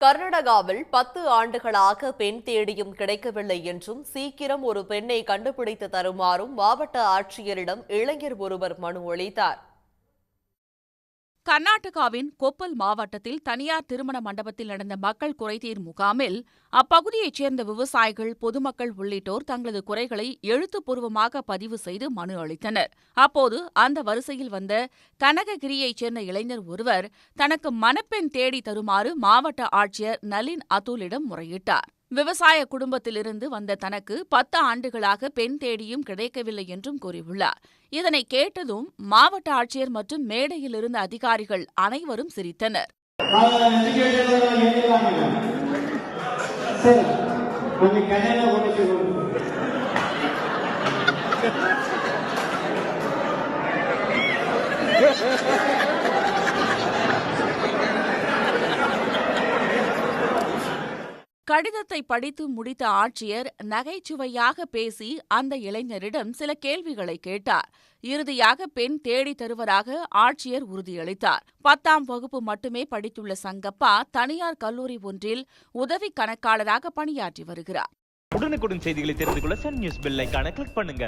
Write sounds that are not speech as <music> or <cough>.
கர்நாடகாவில் பத்து ஆண்டுகளாக பெண் தேடியும் கிடைக்கவில்லை என்றும் சீக்கிரம் ஒரு பெண்ணை கண்டுபிடித்து தருமாறும் மாவட்ட ஆட்சியரிடம் இளைஞர் ஒருவர் மனு அளித்தார். கர்நாடகாவின் கொப்பல் மாவட்டத்தில் தனியார் திருமண மண்டபத்தில் நடந்த மக்கள் குறைதீர் முகாமில் அப்பகுதியைச் சேர்ந்த விவசாயிகள் பொதுமக்கள் உள்ளிட்டோர் தங்களது குறைகளை எழுத்துப்பூர்வமாக பதிவு செய்து மனு அளித்தனர். அப்போது அந்த வரிசையில் வந்த கனககிரியைச் சேர்ந்த இளைஞர் ஒருவர் தனக்கு மணப்பெண் தேடி தருமாறு மாவட்ட ஆட்சியர் நளின் அதுலிடம் முறையிட்டார். விவசாய குடும்பத்திலிருந்து வந்த தனக்கு பத்து ஆண்டுகளாக பெண் தேடியும் கிடைக்கவில்லை என்றும் கூறியுள்ளார் இதனை கேட்டதும் மாவட்ட ஆட்சியர் மற்றும் மேடையில் இருந்த அதிகாரிகள் அனைவரும் சிரித்தனர் Yeah. <laughs> கடிதத்தை படித்து முடித்த ஆட்சியர் நகைச்சுவையாக பேசி அந்த இளைஞரிடம் சில கேள்விகளை கேட்டார். இறுதியாக பெண் தேடி தருவதாக ஆட்சியர் உறுதியளித்தார். பத்தாம் வகுப்பு மட்டுமே படித்துள்ள சங்கப்பா தனியார் கல்லூரி ஒன்றில் உதவி கணக்காளராக பணியாற்றி வருகிறார். உடனுக்குடன் செய்திகளை தெரிந்து கொள்ள சன் நியூஸ் பெல் கிளிக் பண்ணுங்க.